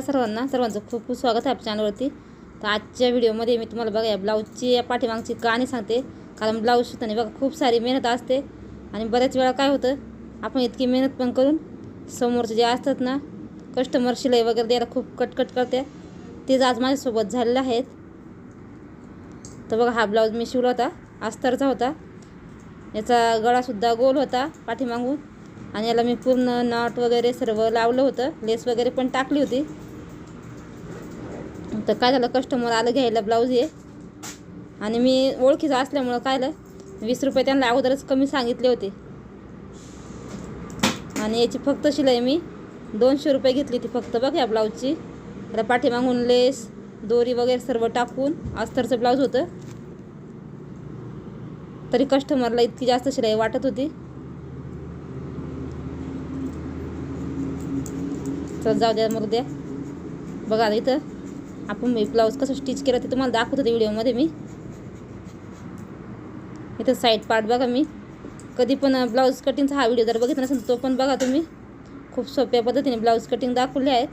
सर्वांना. सर्वांचं खूप खूप स्वागत आहे आपल्या चॅनलवरती. तर आजच्या व्हिडिओमध्ये मी तुम्हाला बघा या ब्लाऊजची या पाठीमागची कहाणी सांगते. कारण ब्लाऊज शिवताना बघा खूप सारी मेहनत असते. आणि बऱ्याच वेळा काय होतं आपण इतकी मेहनत पण करून समोरचे जे असतात ना कस्टमर शिलाई वगैरे द्यायला खूप कटकट करते. तेच आज माझ्यासोबत झालेलं आहेत. तर बघा हा ब्लाऊज मी शिवला होता अस्तरचा होता. याचा गळासुद्धा गोल होता पाठीमागून. आणि याला मी पूर्ण नॉट वगैरे सर्व लावलं होतं. लेस वगैरे पण टाकली होती. तर काय झालं कस्टमर आलं घ्यायला ब्लाऊज हे. आणि मी ओळखीचं असल्यामुळं काय झालं वीस रुपये त्यांना अगोदरच कमी सांगितले होते. आणि याची फक्त शिलाई मी दोनशे रुपये घेतली ती फक्त बघ या ब्लाऊजची त्याला पाठीमागून लेस दोरी वगैरे सर्व टाकून अस्तरचं ब्लाऊज होतं. तरी कस्टमरला इतकी जास्त शिलाई वाटत होती. तर जाऊ द्या मग द्या. बघा इथं. आपण मी ब्लाऊज कसं स्टिच केलं ते तुम्हाला दाखवत होते व्हिडिओमध्ये मी. इथं साईड पार्ट बघा मी. कधी पण ब्लाऊज कटिंगचा हा व्हिडिओ जर बघितला नसेल तो पण बघा तुम्ही. खूप सोप्या पद्धतीने ब्लाऊज कटिंग दाखवले आहेत.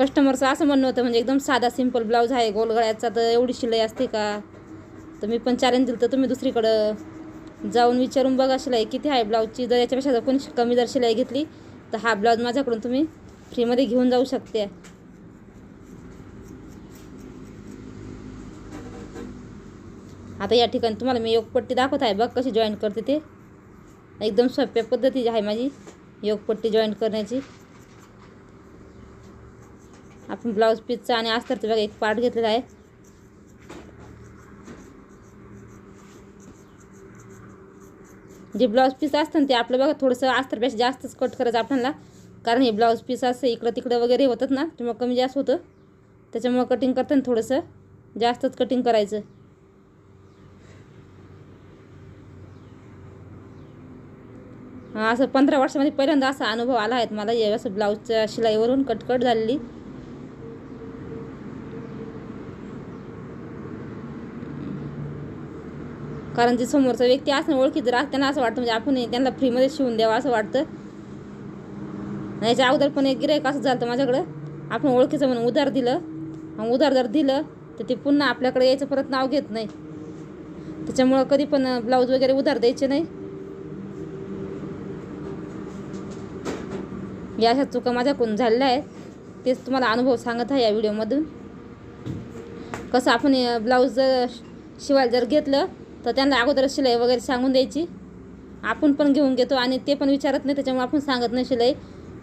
कस्टमरचं असं म्हणणं होतं म्हणजे एकदम साधा सिंपल ब्लाऊज आहे गोलगळ्याचा तर एवढी शिलाई असते का? तर मी पण चॅलेंज दिलं तर तुम्ही दुसरीकडं जाऊन विचारून बघा शिलाई किती आहे ब्लाऊजची. जर याच्यापेक्षा जर कोणी कमी जर शिलाई घेतली तर हा ब्लाऊज माझ्याकडून तुम्ही फ्रीमध्ये घेऊन जाऊ शकते. आता या ठिकाणी तुम्हाला मी योगपट्टी दाखवत आहे. बघ कशी जॉईन करते ते. एकदम सोप्या पद्धतीची आहे माझी योगपट्टी जॉईन करण्याची. आपण ब्लाऊज पीसचा आणि अस्तरचा बघा एक पार्ट घेतलेला आहे. जे ब्लाऊज पीस असतं ना ते आपलं बघा थोडंसं अस्तरपेक्षा जास्तच कट करायचं आपल्याला. कारण हे ब्लाऊज पीस असं इकडं तिकडं वगैरे होतात ना त्यामुळं कमी जास्त होतं. त्याच्यामुळं कटिंग करताना थोडंसं जास्तच कटिंग करायचं. असं पंधरा वर्षामध्ये पहिल्यांदा असा अनुभव आला आहे मला या असं ब्लाऊजच्या शिलाईवरून कटकट झालेली. कारण जे समोरचा व्यक्ती असणं ओळखी जर त्यांना असं वाटतं म्हणजे आपण त्यांना फ्रीमध्ये शिवून द्यावं असं वाटतं. याच्या अगोदर पण एक गिरायक असं झालं माझ्याकडं. आपण ओळखीचं म्हणून उधार दिलं. मग उधार जर दिलं तर ते पुन्हा आपल्याकडे यायचं परत नाव घेत नाही. त्याच्यामुळं कधी पण ब्लाऊज वगैरे उधार द्यायचे नाही. या अशा चुका माझ्याकडून झालेल्या आहेत. तेच तुम्हाला अनुभव सांगत आहे या व्हिडिओमधून कसं आपण ब्लाऊज जर शिवायला जर घेतलं तर त्यांना अगोदर शिलाई वगैरे सांगून द्यायची. आपण पण घेऊन घेतो आणि ते पण विचारत नाही त्याच्यामुळे आपण सांगत नाही शिलाई.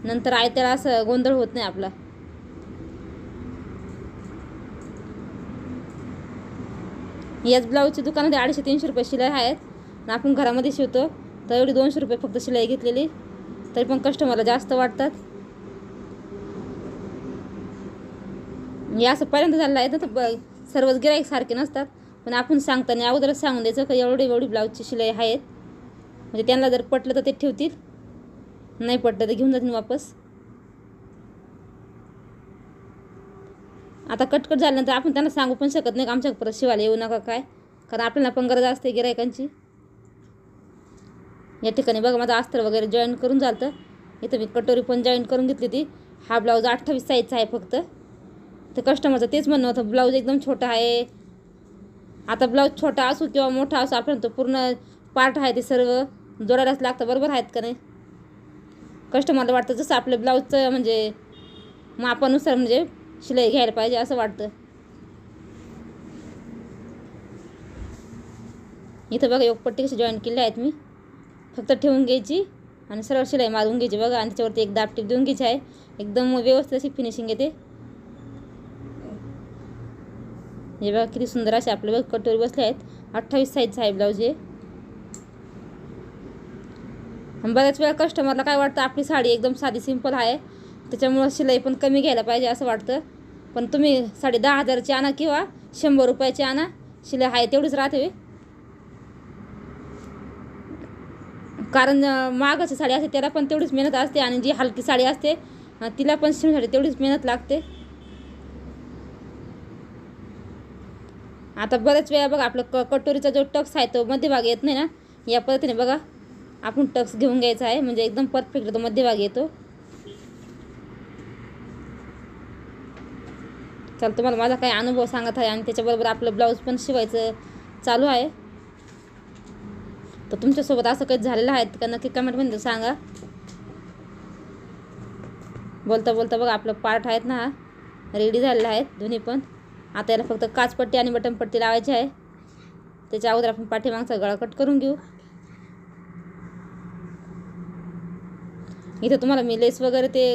नंतर आयत्याला असं गोंधळ होत नाही आपला. याच ब्लाऊजची दुकानामध्ये अडीचशे तीनशे रुपये शिलाई आहेत. आणि आपण घरामध्ये शिवतो. तर एवढी दोनशे रुपये फक्त शिलाई घेतलेली. तरी पण कस्टमरला जास्त वाटतात. हे असं पहिल्यांदा झालेलं आहे ना तर ब सर्वच गिराईक सारखे नसतात. पण आपण सांगताना अगोदरच सांगून द्यायचं का एवढी एवढी ब्लाऊजची शिलाई आहेत. म्हणजे त्यांना जर पटलं तर ते ठेवतील. नाही पटलं तर घेऊन जातील वापस. आता कटकट झाल्यानंतर आपण त्यांना सांगू पण शकत नाही का आमच्या परत शिवायला येऊ नका काय? कारण आपल्याला पण गरज असते गिरायकांची या ठिकाणी बघा माझं अस्तर वगैरे जॉईन करून झालं इथं मी कटोरी पण जॉईन करून घेतली ती हा ब्लाऊज अठ्ठावीस साईजचा आहे फक्त. तर कस्टमरचं तेच म्हणणं होतं ब्लाऊज एकदम छोटा आहे. आता ब्लाऊज छोटा असो किंवा मोठा असो आपण तो पूर्ण पार्ट आहे ते सर्व जोडायलाच लागतं. बरोबर आहेत का नाही? कस्टमरला वाटतं जसं आपलं ब्लाऊजचं म्हणजे मापानुसार म्हणजे शिलाई घ्यायला पाहिजे असं वाटतं. इथं बघा योगपट्टी कशी जॉईन केली आहेत मी. फक्त ठेवून घ्यायची आणि सरळ शिलाई मारून घ्यायची बघा. आणि त्याच्यावरती एक दाब टीप देऊन घ्यायची आहे. एकदम व्यवस्थित अशी फिनिशिंग येते. हे बघा किती सुंदर असे आपले बघ कटोरी बसले आहेत. अठ्ठावीस साईजचा आहे ब्लाऊज हे. बऱ्याच वेळा कस्टमरला काय वाटतं आपली साडी एकदम साधी सिंपल आहे. त्याच्यामुळं शिलाई पण कमी घ्यायला पाहिजे असं वाटतं. पण तुम्ही साडी दहा हजारची आणा किंवा शंभर रुपयाची आणा. शिलाई आहे तेवढीच राहते कारण मागाची साडी असते त्याला पण तेवढीच मेहनत असते आणि जी हलकी साडी असते तिला पण शिवण्यासाठी तेवढीच मेहनत लागते. आता बऱ्याच वेळा बघा आपलं क कटोरीचा जो टक्स आहे तो मध्यभाग येत नाही ना? या पद्धतीने बघा आपण टक्स घेऊन घ्यायचा आहे. म्हणजे एकदम परफेक्ट तो मध्यभाग येतो. चल तुम्हाला माझा काही अनुभव सांगत आहे आणि त्याच्याबरोबर आपलं ब्लाऊज पण शिवायचं चालू आहे. तर तुमच्यासोबत असं काही झालेलं आहे का? नक्की कमेंटमध्ये सांगा. बोलता बोलता बघा आपलं पार्ट आहेत ना रेडी झालेलं आहेत दोन्ही पण. आता याला फक्त काचपट्टी आणि बटनपट्टी लावायची आहे. त्याच्या अगोदर आपण पाठीमागचा गळा कट करून घेऊ. इथं तुम्हाला मी लेस वगैरे ते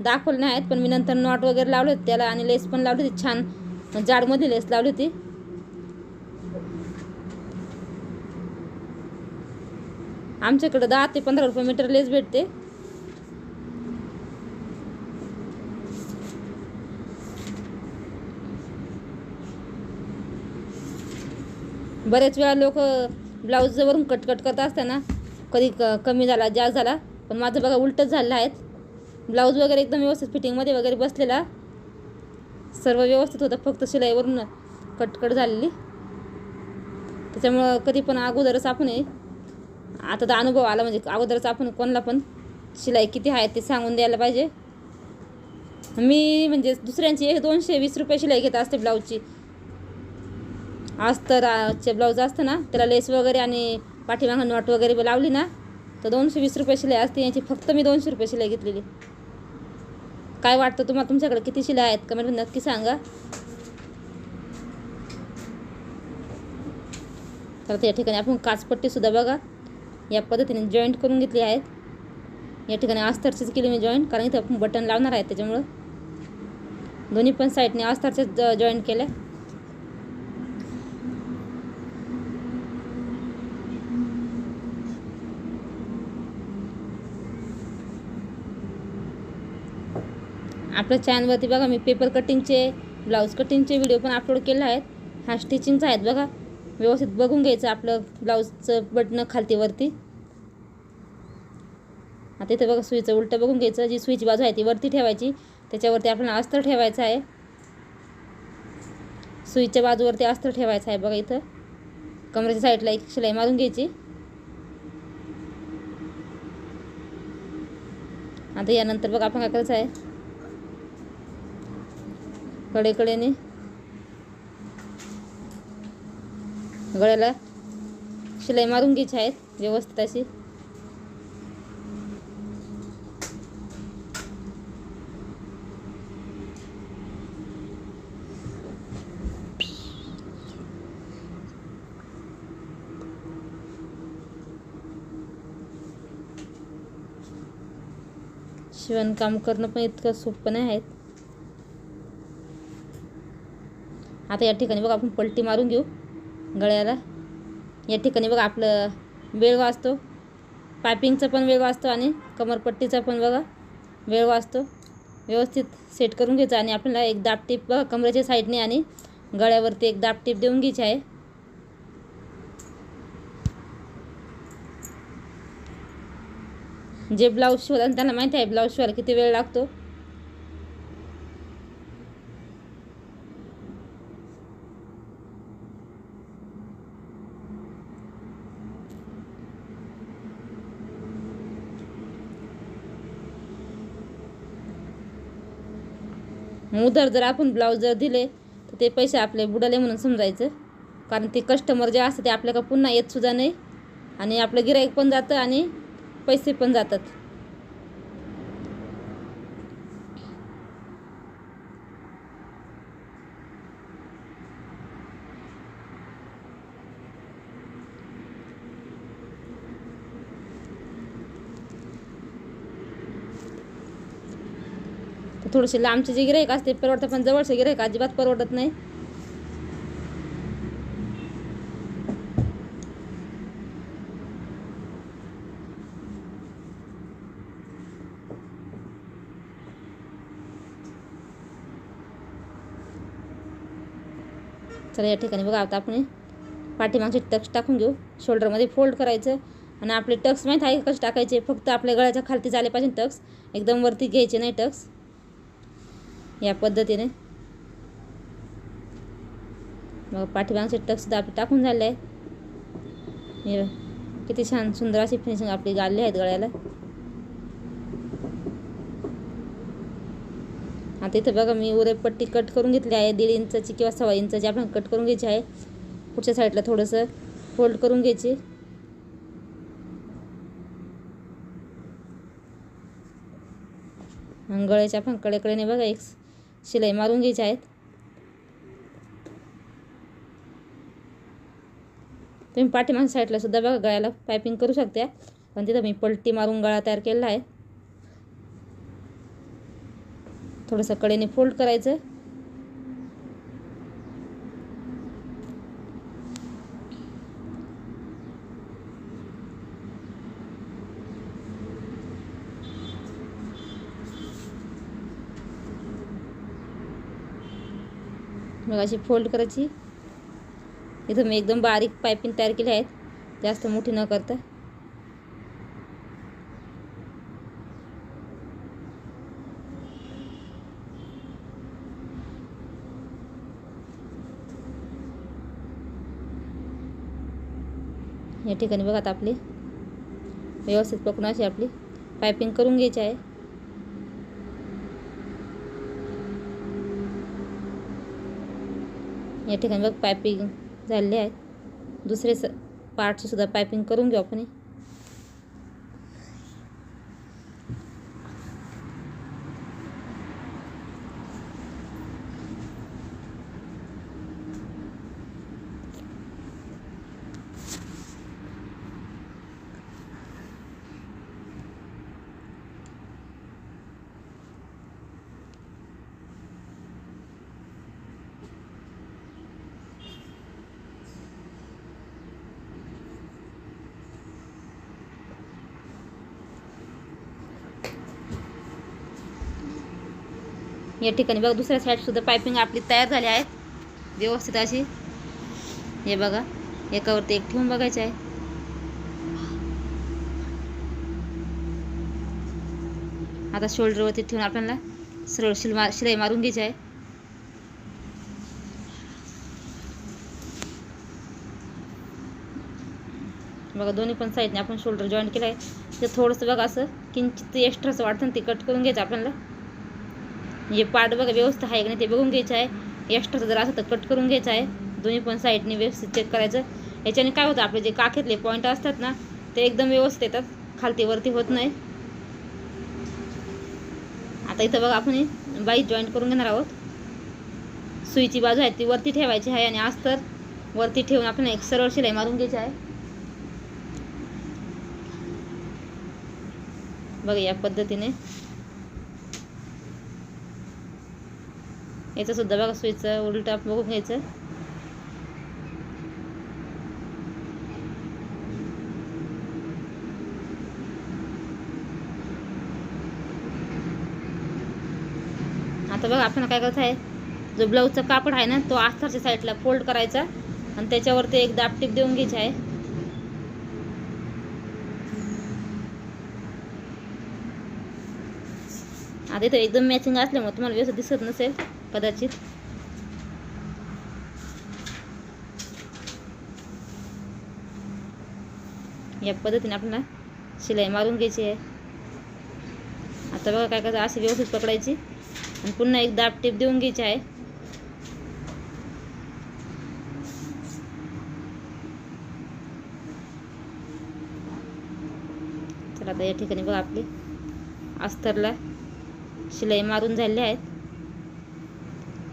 दाखवले नाही आहेत पण मी नंतर नॉट वगैरे लावले होते. त्याला आणि लेस पण लावली होती छान जाडमध्ये लेस लावली होती. आमच्याकडं दहा ते पंधरा रुपये मीटर लेस भेटते. बरेच वेळा लोक ब्लाऊजवरून कट कट करत असताना कधी क कमी झाला जास्त झाला. पण माझं बघा उलटंच झालेलं आहेत. ब्लाऊज वगैरे एकदम व्यवस्थित फिटिंगमध्ये वगैरे बसलेला. सर्व व्यवस्थित होतं फक्त शिलाईवरून कटकट झालेली. त्याच्यामुळं कधी पण अगोदरच आपण आता तर अनुभव आला म्हणजे अगोदरच आपण कोणाला पण शिलाई किती आहे ते सांगून द्यायला पाहिजे. मी म्हणजे दुसऱ्यांची एक दोनशे वीस रुपये शिलाई घेत असते ब्लाऊजची अस्तरचे ब्लाऊज असतं ना त्याला लेस वगैरे आणि पाठीमागं नॉट वगैरे लावली ना तर दोनशे वीस रुपये शिलाई असते. याची फक्त मी दोनशे रुपये शिलाई घेतलेली. काय वाटतं तुम्हाला तुमच्याकडे किती शिलाई आहेत? कमेंटमध्ये नक्की सांगा. तर या ठिकाणी आपण काचपट्टीसुद्धा बघा. या पद्धतीने जॉईंट करून घेतली आहेत. या ठिकाणी अस्तरचीच केली मी जॉईंट कारण इथं आपण बटन लावणार आहे त्याच्यामुळं. दोन्ही पण साईडने अस्तरच्याच जॉईंट केल्या. आपल्या चॅनलवरती बघा मी पेपर कटिंगचे ब्लाऊज कटिंगचे व्हिडिओ पण अपलोड केले आहेत. हा स्टिचिंगचा आहेत बघा. व्यवस्थित बघून घ्यायचं आपलं ब्लाऊजचं बटणं खालतीवरती आता इथं बघा सुईचं उलटं बघून घ्यायचं. जी सुईची बाजू आहे ती वरती ठेवायची. त्याच्यावरती आपल्याला अस्तर ठेवायचं आहे. सुईच्या बाजूवरती अस्तर ठेवायचं आहे बघा इथं. कमरेच्या साईडला एक शिलाई मारून घ्यायची. आता यानंतर बघा आपण काय करायचं आहे? कडेकडेने. गळ्याला शिलाई मारून घ्यायची आहेत व्यवस्थित अशी. शिवणकाम करणं पण इतकं सोपं नाही आहेत. आता या ठिकाणी बघा आपण पलटी मारून घेऊ गळ्याला. या ठिकाणी बघा आपलं वेळ वाचतो. पायपिंगचा पण वेळ वाचतो आणि कमरपट्टीचा पण बघा वेळ वाचतो. व्यवस्थित सेट करून घ्यायचं आणि आपल्याला एक दाबटीप बघा कमरेच्या साईडने आणि गळ्यावरती एक दाबटीप देऊन घ्यायची आहे. जे ब्लाऊज शिवला त्यांना माहिती आहे ब्लाऊज शिवायला किती वेळ लागतो. उधर जर आपण ब्लाऊज जर दिले तर ते पैसे आपले बुडाले म्हणून समजायचं. कारण ते कस्टमर जे असतं ते आपल्याकडे पुन्हा येत सुद्धा नाही. आणि आपलं गिराईक पण जातं आणि पैसे पण जातात. थोडेसे लांबचे जे गिरायक असते परवडतं पण जवळचे गिरायक अजिबात परवडत नाही. चला या ठिकाणी बघा आता आपण पाठीमागचे टक्स टाकून घेऊ. शोल्डरमध्ये फोल्ड करायचं. आणि आपले टक्स माहीत आहे कसे टाकायचे? फक्त आपल्या गळ्याच्या खालती झाले पाहिजे टक्स. एकदम वरती घ्यायचे नाही टक्स. या पद्धतीने. मग पाठीमागचे टकसुद्धा आपले टाकून झाले आहे. हे किती छान सुंदर अशी फिनिशिंग आपली गाडली आहेत गळ्याला. आता इथं बघा मी उरे पट्टी कट करून घेतली आहे दीड इंचाची किंवा सव्वा इंचाची आपण कट करून घ्यायची आहे. पुढच्या साईडला थोडंसं फोल्ड करून घ्यायची. गळ्याच्या आपण कडेकडेने बघा एक शिलाई मारून घ्यायच्या आहेत. तुम्ही पाठीमाग साईडला सुद्धा बघा गळ्याला पायपिंग करू शकता पण तिथं मी पलटी मारून गळा तयार केलेला आहे. थोडंसं कडेने फोल्ड करायचं. मग अशी फोल्ड करायची. इथं मी एकदम बारीक पायपिंग तयार केल्या आहेत. जास्त मोठी न करता. या ठिकाणी बघा आता आपली. व्यवस्थित पकडून अशी आपली पायपिंग करून घ्यायची आहे. या ठिकाणी बघ पायपिंग झालेली आहेत. दुसरे स पार्टची सुद्धा पायपिंग करून घेऊ आपण या ठिकाणी बघा दुसऱ्या साईडसुद्धा पायपिंग आपली तयार झाली आहे व्यवस्थित अशी. हे बघा एकावरती एक ठेवून बघायचं आहे. आता शोल्डरवरती ठेवून आपल्याला सरळ शिल मा शिलाई मारून घ्यायची आहे. बघा दोन्ही पण साईडने आपण शोल्डर जॉईंट केलं आहे ते थोडंसं बघा असं किंचित एक्स्ट्राचं वाटतं ते कट करून घ्यायचं आपल्याला. म्हणजे पार्ट बघा व्यवस्थित आहे की नाही ते बघून घ्यायचं आहे. एक्स्ट्राचं जर असं तर कट करून घ्यायचं आहे. दोन्ही पण साईडने व्यवस्थित चेक करायचं. याच्याने काय होतं आपले जे काखेतले पॉईंट असतात ना ते एकदम व्यवस्थित येतात. खालती वरती होत नाही. आता इथं बघा आपण बाई जॉईंट करून घेणार आहोत. सुईची बाजू आहे ती वरती ठेवायची आहे आणि अस्तर वरती ठेवून आपण एक सरळ शिलाई मारून घ्यायची आहे. बघा या पद्धतीने याचं सुद्धा बघा सुईचं उलटा बघून घ्यायचं. आता बघा आपण काय करायचं आहे जो ब्लाऊजचा कापड आहे ना तो आस्थरच्या साईडला फोल्ड करायचा आणि त्याच्यावरती एक दापटीप देऊन घ्यायची आहे. आता इथं एकदम मॅचिंग असल्यामुळे तुम्हाला व्यवस्थित दिसत नसेल. कदाचित. या पद्धतीने आपल्याला शिलाई मारून घ्यायची आहे. आता बघा काय करायचं अशी व्यवस्थित पकडायची. आणि पुन्हा एक दाब टीप देऊन घ्यायची आहे. चला आता या ठिकाणी बघा आपली अस्तरला शिलाई मारून झालेली आहेत.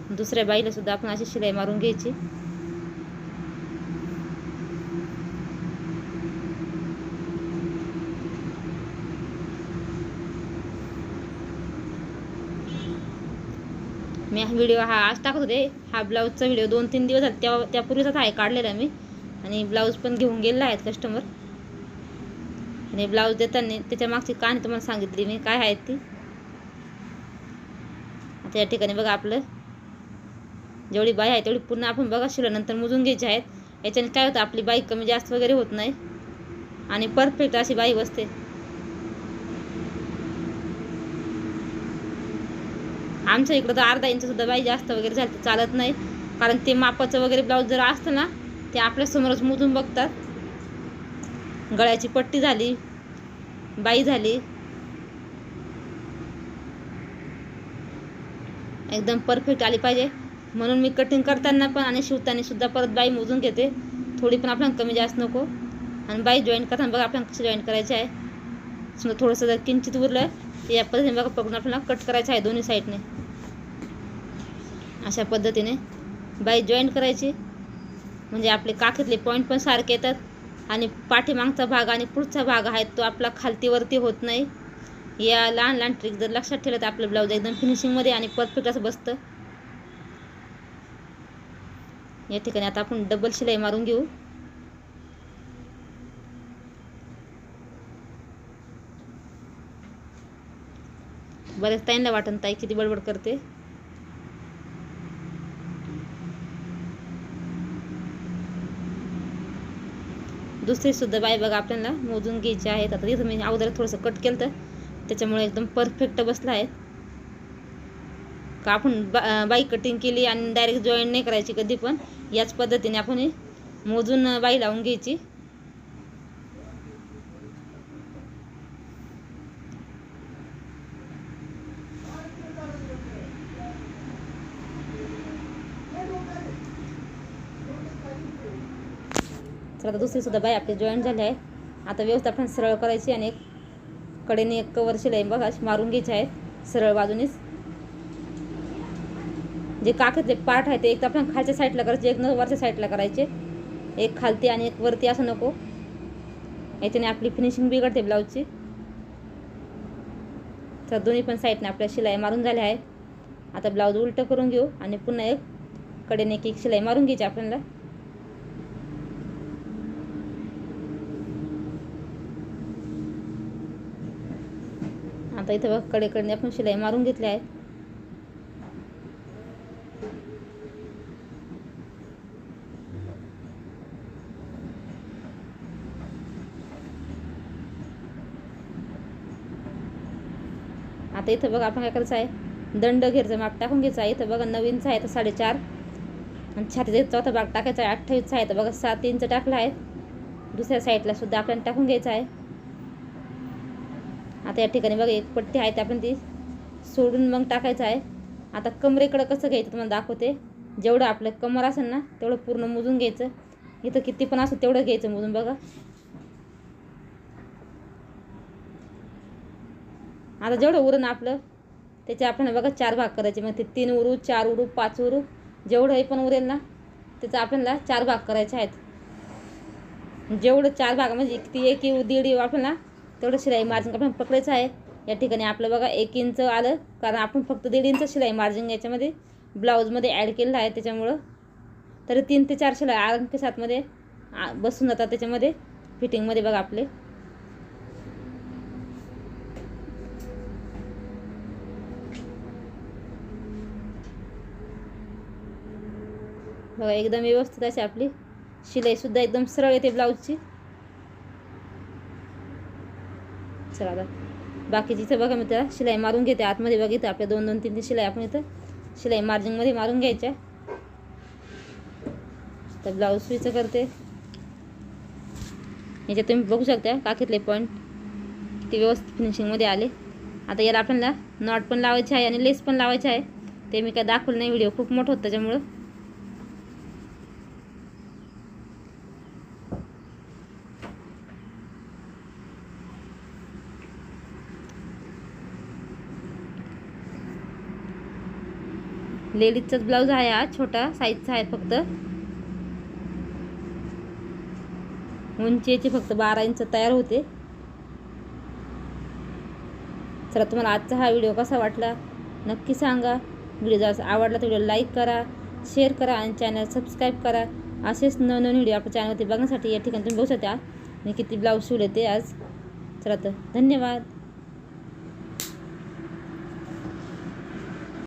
दुसऱ्या बाईला सुद्धा आपण अशी शिलाई मारून घ्यायची. मी हा व्हिडिओ हा आज टाकत होते. हा ब्लाऊजचा व्हिडिओ दोन तीन दिवस झाले. त्या त्यापूर्वीचाच आहे काढलेला मी. आणि ब्लाऊज पण घेऊन गेलेला आहेत कस्टमर आणि ब्लाऊज देताना त्याच्या मागची कहाणी तुम्हाला सांगितली मी. काय आहेत ती? आता या ठिकाणी बघा आपलं. जेवढी बाई आहे तेवढी पूर्ण आपण बघा नंतर मोजून घ्यायची आहेत. याच्याने काय होतं आपली बाई कमी जास्त वगैरे होत नाही. आणि परफेक्ट अशी बाई बसते. आमच्या इकडं तर अर्धा इंच सुद्धा बाई जास्त वगैरे झालं तर चालत नाही. कारण ते मापाचं वगैरे ब्लाऊज जर असतं ना ते आपल्यासमोरच मोजून बघतात. गळ्याची पट्टी झाली बाई झाली. एकदम परफेक्ट आली पाहिजे. म्हणून मी कटिंग करताना पण आणि शिवताना सुद्धा परत बाई मोजून घेते. थोडी पण आपल्याला कमी जास्त नको. आणि बाई जॉईन करताना बघा आपल्याला कसं जॉईन करायची आहे. समजा थोडंसं जर किंचित उरलं तर या पद्धतीने बघा पकडून आपल्याला कट करायचं आहे दोन्ही साईडने अशा पद्धतीने. बाई जॉईन करायची. म्हणजे आपले काखेतले पॉईंट पण सारखे येतात. आणि पाठीमागचा भाग आणि पुढचा भाग आहे तो आपला खालतीवरती होत नाही. या लहान लहान ट्रिक जर लक्षात ठेवलं तर आपलं ब्लाऊज एकदम फिनिशिंगमध्ये आणि परफेक्ट असं बसतं. या ठिकाणी आता आपण डबल शिलाई मारून घेऊ. बऱ्याच ताईंना वाटण ताई किती बडबड करते. दुसरी सुद्धा बाई बघा आपल्याला मोजून घ्यायची आहेत. आता तिथं मी अगोदर थोडंसं कट केलं तर त्याच्यामुळे एकदम परफेक्ट बसला आहे. का आपण बा बाई कटिंग केली आणि डायरेक्ट जॉईन नाही करायची कधी पण. याच पद्धतीने आपण मोजून बाई लावून घ्यायची. तर आता दुसरी सुद्धा बाई आपली जॉईन झाली आहे. आता व्यवस्था आपण सरळ करायची आणि एक कडेने एक कवर शिलाई बघा मारून घ्यायची आहे. सरळ बाजूनेच. जे काखेतले पार्ट आहे ते एक तर आपण खालच्या साईडला करायचे एक न वरच्या साईडला करायचे. एक खालती आणि एक वरती असं नको. याच्याने आपली फिनिशिंग बिघडते ब्लाऊजची तर दोन्ही पण साईडने आपल्या शिलाई मारून झाल्या आहे आता ब्लाऊज उलटं करून घेऊ आणि पुन्हा एक कडेने एक एक शिलाई मारून घ्यायची आपल्याला. आता इथं बघ कडेकडे आपण शिलाई मारून घेतली आहे आता इथं बघा आपण काय करायचं आहे? दंड घेरचं माग टाकून घ्यायचं आहे. इथं बघा नवीनचा आहे तर साडेचार. आणि छातीचा चौथा भाग टाकायचा आहे अठ्ठावीसचा आहे. तर बघा सात इंच टाकला आहे. दुसऱ्या साईडला सुद्धा आपल्याला टाकून घ्यायचं आहे. आता या ठिकाणी बघा एक पट्टी आहे ते आपण ती सोडून मग टाकायचं आहे. आता कमरेकडं कसं घ्यायचं तुम्हाला दाखवते. जेवढं आपलं कमर असेल ना तेवढं पूर्ण मोजून घ्यायचं. इथं किती पण असं तेवढं घ्यायचं मोजून बघा. आता जेवढं उरण आपलं त्याचे आपण बघा चार भाग करायचे. मग ते तीन उरू चार उरू पाच उरू जेवढंही पण उरेल ना त्याचं आपल्याला चार भाग करायचे आहेत. जेवढं चार भाग म्हणजे ती एक येऊ दीड येऊ आपल्याला तेवढं शिलाई मार्जिन आपण पकडायचं आहे. या ठिकाणी आपलं बघा एक इंच आलं कारण आपण फक्त दीड इंच शिलाई मार्जिन याच्यामध्ये ब्लाऊजमध्ये ॲड केलेलं आहे त्याच्यामुळं. तरी तीन ते चार शिलाई आरंकी के सातमध्ये आ- बसून जातात त्याच्यामध्ये फिटिंगमध्ये बघा आपले. बघा एकदम व्यवस्थित अशी आपली शिलाईसुद्धा एकदम सरळ येते ब्लाऊजची. चला आता. बाकीची इथं बघा मी त्याला शिलाई मारून घेते. आतमध्ये बघितलं आपल्या दोन दोन तीन तीन शिलाई आपण इथं शिलाई मार्जिंगमध्ये मारून घ्यायच्या. तर ब्लाऊज सुईचं करते. याच्यात तुम्ही बघू शकता काकीतले पॉईंट किती व्यवस्थित फिनिशिंगमध्ये आले. आता याला आपल्याला नॉट पण लावायचे आहे आणि लेस पण लावायचे आहे. ते मी काय दाखवलं नाही व्हिडिओ खूप मोठं होतं त्याच्यामुळं. लेडीजचाच ब्लाऊज आहे हा छोटा साईजचा आहे फक्त. उंचीचे फक्त बारा इंच तयार होते. चला तुम्हाला आजचा हा व्हिडिओ कसा वाटला? नक्की सांगा. व्हिडिओ जर आवडला तर व्हिडिओ लाईक करा शेअर करा आणि चॅनल सबस्क्राईब करा. असेच नवनवीन व्हिडिओ आपल्या चॅनलवरती बघण्यासाठी या ठिकाणी तुम्ही बघू शकता. मी किती ब्लाऊज शिवले ते आज. चला तर धन्यवाद.